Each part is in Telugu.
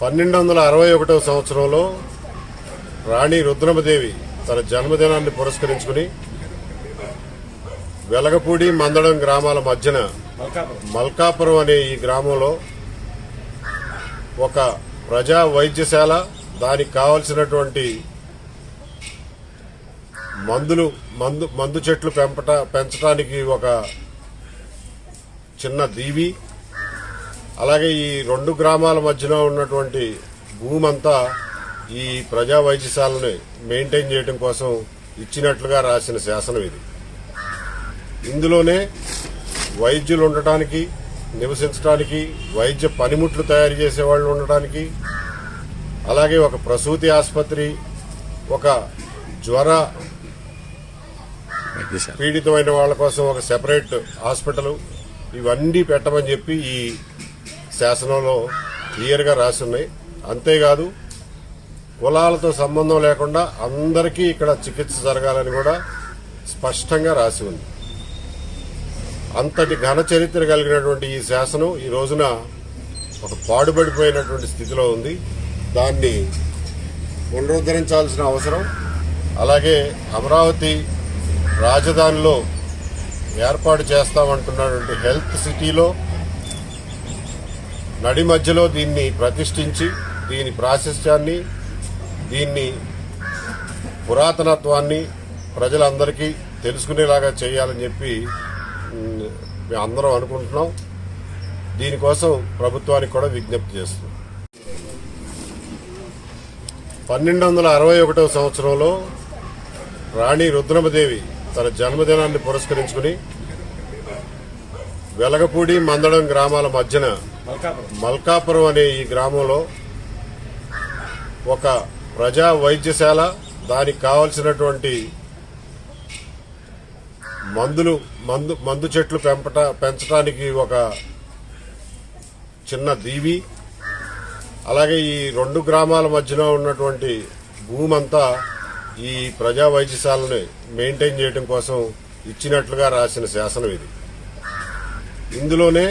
పన్నెండు వందల అరవై ఒకటవ సంవత్సరంలో రాణి రుద్రమదేవి తన జన్మదినాన్ని పురస్కరించుకుని వెలగపూడి మందడం గ్రామాల మధ్యన మల్కాపురం అనే ఈ గ్రామంలో ఒక ప్రజా వైద్యశాల దానికి కావలసినటువంటి మందులు మందు మందు చెట్లు పెంపట పెంచడానికి ఒక చిన్న దీవి అలాగే ఈ రెండు గ్రామాల మధ్యలో ఉన్నటువంటి భూమి అంతా ఈ ప్రజా వైద్యశాలని మెయింటైన్ చేయడం కోసం ఇచ్చినట్లుగా రాసిన శాసనం ఇది. ఇందులోనే వైద్యులు ఉండటానికి నివసించడానికి వైద్య పనిముట్లు తయారు చేసే వాళ్ళు ఉండటానికి అలాగే ఒక ప్రసూతి ఆసుపత్రి ఒక జ్వర పీడితమైన వాళ్ళ కోసం ఒక సెపరేట్ హాస్పిటల్ ఇవన్నీ పెట్టమని చెప్పి ఈ శాసనంలో క్లియర్గా రాసి ఉన్నాయి అంతేకాదు కులాలతో సంబంధం లేకుండా అందరికీ ఇక్కడ చికిత్స జరగాలని కూడా స్పష్టంగా రాసి ఉంది. అంతటి ఘన చరిత్ర కలిగినటువంటి ఈ శాసనం ఈ రోజున ఒక పాడుపడిపోయినటువంటి స్థితిలో ఉంది. దాన్ని పునరుద్ధరించాల్సిన అవసరం. అలాగే అమరావతి రాజధానిలో ఏర్పాటు చేస్తామంటున్నటువంటి హెల్త్ సిటీలో నడి మధ్యలో దీన్ని ప్రతిష్ఠించి దీని ప్రాశస్త్యాన్ని దీన్ని పురాతనత్వాన్ని ప్రజలందరికీ తెలుసుకునేలాగా చేయాలని చెప్పి మేము అందరం అనుకుంటున్నాం. దీనికోసం ప్రభుత్వానికి కూడా విజ్ఞప్తి చేస్తున్నాం. పన్నెండు వందల అరవై ఒకటవ సంవత్సరంలో రాణి రుద్రమదేవి తన జన్మదినాన్ని పురస్కరించుకుని వెలగపూడి మందడం గ్రామాల మధ్యన మల్కాపురం. అనే ఈ గ్రామంలో ఒక ప్రజా వైద్యశాల దానికి కావలసినటువంటి మందులు మందు మందు చెట్లు పెంపట పెంచడానికి ఒక చిన్న దీవి అలాగే ఈ రెండు గ్రామాల మధ్యలో ఉన్నటువంటి భూమంతా ఈ ప్రజా వైద్యశాలని మెయింటైన్ చేయడం కోసం ఇచ్చినట్లుగా రాసిన శాసనం ఇది. ఇందులోనే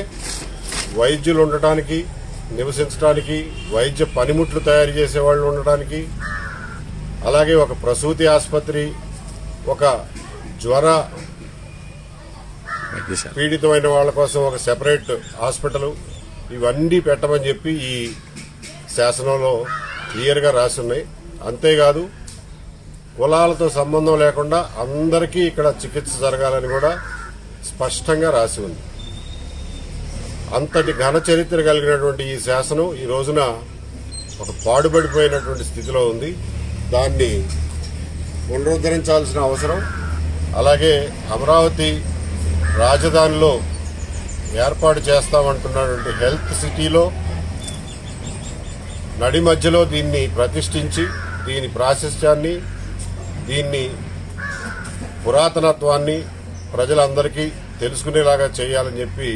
వైద్యులు ఉండటానికి నివసించడానికి వైద్య పనిముట్లు తయారు చేసే వాళ్ళు ఉండటానికి అలాగే ఒక ప్రసూతి ఆసుపత్రి ఒక జ్వర పీడితమైన వాళ్ళ కోసం ఒక సెపరేట్ హాస్పిటల్ ఇవన్నీ పెట్టమని చెప్పి ఈ శాసనంలో క్లియర్గా రాసి ఉన్నాయి అంతేకాదు కులాలతో సంబంధం లేకుండా అందరికీ ఇక్కడ చికిత్స జరగాలని కూడా స్పష్టంగా రాసి ఉంది. అంతటి ఘన చరిత్ర కలిగినటువంటి ఈ శాసనం ఈ రోజున ఒక పాడుపడిపోయినటువంటి స్థితిలో ఉంది. దాన్ని పునరుద్ధరించాల్సిన అవసరం. అలాగే అమరావతి రాజధానిలో ఏర్పాటు చేస్తామంటున్నటువంటి హెల్త్ సిటీలో నడి మధ్యలో దీన్ని ప్రతిష్ఠించి దీని ప్రాశస్త్యాన్ని దీన్ని పురాతనత్వాన్ని ప్రజలందరికీ తెలుసుకునేలాగా చేయాలని చెప్పి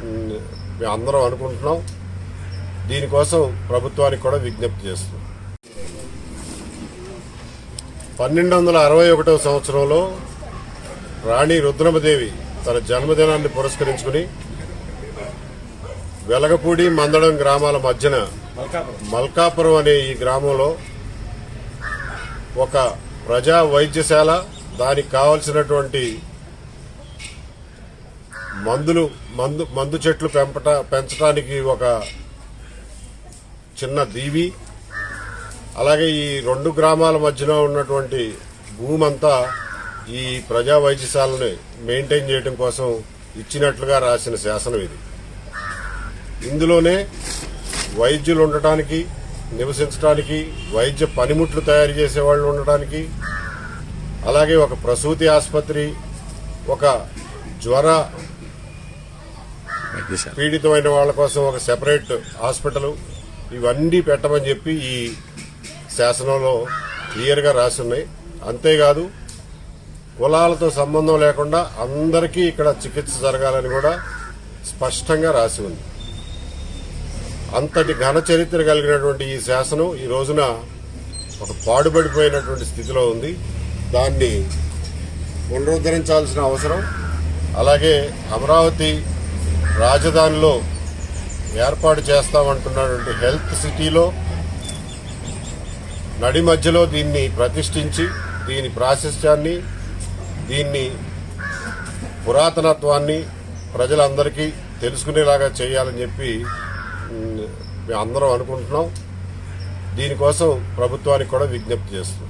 మేము అందరం అనుకుంటున్నాం. దీనికోసం ప్రభుత్వానికి కూడా విజ్ఞప్తి చేస్తున్నాం. పన్నెండు వందల అరవై ఒకటవ సంవత్సరంలో రాణి రుద్రమదేవి తన జన్మదినాన్ని పురస్కరించుకుని వెలగపూడి మందడం గ్రామాల మధ్యన మల్కాపురం అనే ఈ గ్రామంలో ఒక ప్రజా వైద్యశాల దానికి కావలసినటువంటి మందులు మందు మందు చెట్లు పెంపట పెంచడానికి ఒక చిన్న దీవి. అలాగే ఈ రెండు గ్రామాల మధ్యలో ఉన్నటువంటి భూమంతా ఈ ప్రజా వైద్యశాలని మెయింటైన్ చేయడం కోసం ఇచ్చినట్లుగా రాసిన శాసనం ఇది. ఇందులోనే వైద్యులు ఉండటానికి నివసించడానికి వైద్య పనిముట్లు తయారు చేసే వాళ్ళు ఉండటానికి అలాగే ఒక ప్రసూతి ఆసుపత్రి ఒక జ్వర పీడితమైన వాళ్ళ కోసం ఒక సెపరేట్ హాస్పిటల్ ఇవన్నీ పెట్టమని చెప్పి ఈ శాసనంలో క్లియర్గా రాసి ఉన్నాయి అంతేకాదు కులాలతో సంబంధం లేకుండా అందరికీ ఇక్కడ చికిత్స జరగాలని కూడా స్పష్టంగా రాసి ఉంది. అంతటి ఘన చరిత్ర కలిగినటువంటి ఈ శాసనం ఈ రోజున ఒక పాడుబడిపోయినటువంటి స్థితిలో ఉంది. దాన్ని పునరుద్ధరించాల్సిన అవసరం. అలాగే అమరావతి రాజధానిలో ఏర్పాటు చేస్తామంటున్నటువంటి హెల్త్ సిటీలో నడి మధ్యలో దీన్ని ప్రతిష్ఠించి దీని ప్రాశస్త్యాన్ని దీన్ని పురాతనత్వాన్ని ప్రజలందరికీ తెలుసుకునేలాగా చేయాలని చెప్పి మేము అందరం అనుకుంటున్నాం. దీనికోసం ప్రభుత్వానికి కూడా విజ్ఞప్తి చేస్తున్నాం.